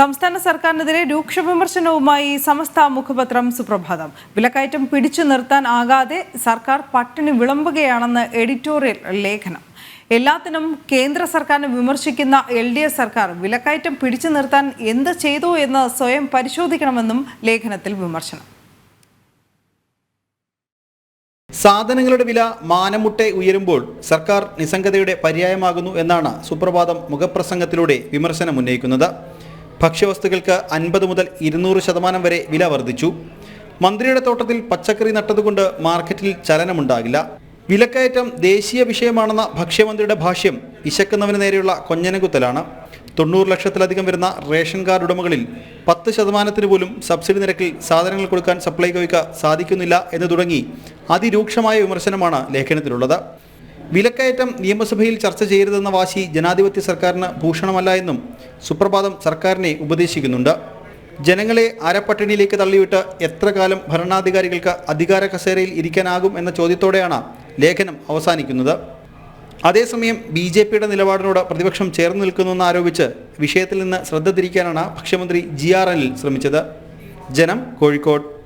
സംസ്ഥാന സർക്കാരിനെതിരെ രൂക്ഷ വിമർശനവുമായി സമസ്ത മുഖപത്രം സുപ്രഭാതം. വിലക്കയറ്റം പിടിച്ചു നിർത്താൻ ആകാതെ സർക്കാർ പട്ടിണി വിളമ്പുകയാണെന്ന് എഡിറ്റോറിയൽ ലേഖനം. എല്ലാത്തിനും കേന്ദ്ര സർക്കാരിനെ വിമർശിക്കുന്ന എൽ ഡി എഫ് സർക്കാർ വിലക്കയറ്റം പിടിച്ചു നിർത്താൻ എന്ത് ചെയ്തു എന്ന് സ്വയം പരിശോധിക്കണമെന്നും ലേഖനത്തിൽ വിമർശനം. സാധനങ്ങളുടെ വില മാനമുട്ടെ ഉയരുമ്പോൾ സർക്കാർ നിസ്സംഗതയുടെ പര്യായമാകുന്നു എന്നാണ് സുപ്രഭാതം മുഖപ്രസംഗത്തിലൂടെ വിമർശനം ഉന്നയിക്കുന്നത്. ഭക്ഷ്യവസ്തുക്കൾക്ക് അൻപത് മുതൽ ഇരുന്നൂറ് ശതമാനം വരെ വില വർദ്ധിച്ചു. മന്ത്രിയുടെ തോട്ടത്തിൽ പച്ചക്കറി നട്ടതുകൊണ്ട് മാർക്കറ്റിൽ ചലനമുണ്ടാകില്ല. വിലക്കയറ്റം ദേശീയ വിഷയമാണെന്ന ഭക്ഷ്യമന്ത്രിയുടെ ഭാഷ്യം വിശക്കുന്നവന് നേരെയുള്ള കൊഞ്ഞനകുത്തലാണ്. തൊണ്ണൂറ് ലക്ഷത്തിലധികം വരുന്ന റേഷൻ കാർഡ് ഉടമകളിൽ പത്ത് ശതമാനത്തിന് പോലും സബ്സിഡി നിരക്കിൽ സാധനങ്ങൾ കൊടുക്കാൻ സപ്ലൈകോയ്ക്ക് സാധിക്കുന്നില്ല എന്ന് തുടങ്ങി അതിരൂക്ഷമായ വിമർശനമാണ് ലേഖനത്തിലുള്ളത്. വിലക്കയറ്റം നിയമസഭയിൽ ചർച്ച ചെയ്യരുതെന്ന വാശി ജനാധിപത്യ സർക്കാരിന് ഭൂഷണമല്ല എന്നും സുപ്രഭാതം സർക്കാരിനെ ഉപദേശിക്കുന്നുണ്ട്. ജനങ്ങളെ അരപ്പട്ടിണിയിലേക്ക് തള്ളിവിട്ട് എത്ര കാലം ഭരണാധികാരികൾക്ക് അധികാര കസേരയിൽ ഇരിക്കാനാകും എന്ന ചോദ്യത്തോടെയാണ് ലേഖനം അവസാനിക്കുന്നത്. അതേസമയം ബി ജെ പിയുടെ നിലപാടിനോട് പ്രതിപക്ഷം ചേർന്ന് നിൽക്കുന്നുവെന്ന് ആരോപിച്ച് വിഷയത്തിൽ നിന്ന് ശ്രദ്ധ തിരിക്കാനാണ് ഭക്ഷ്യമന്ത്രി ജി ആർ അനിൽ ശ്രമിച്ചത്. ജനം കോഴിക്കോട്.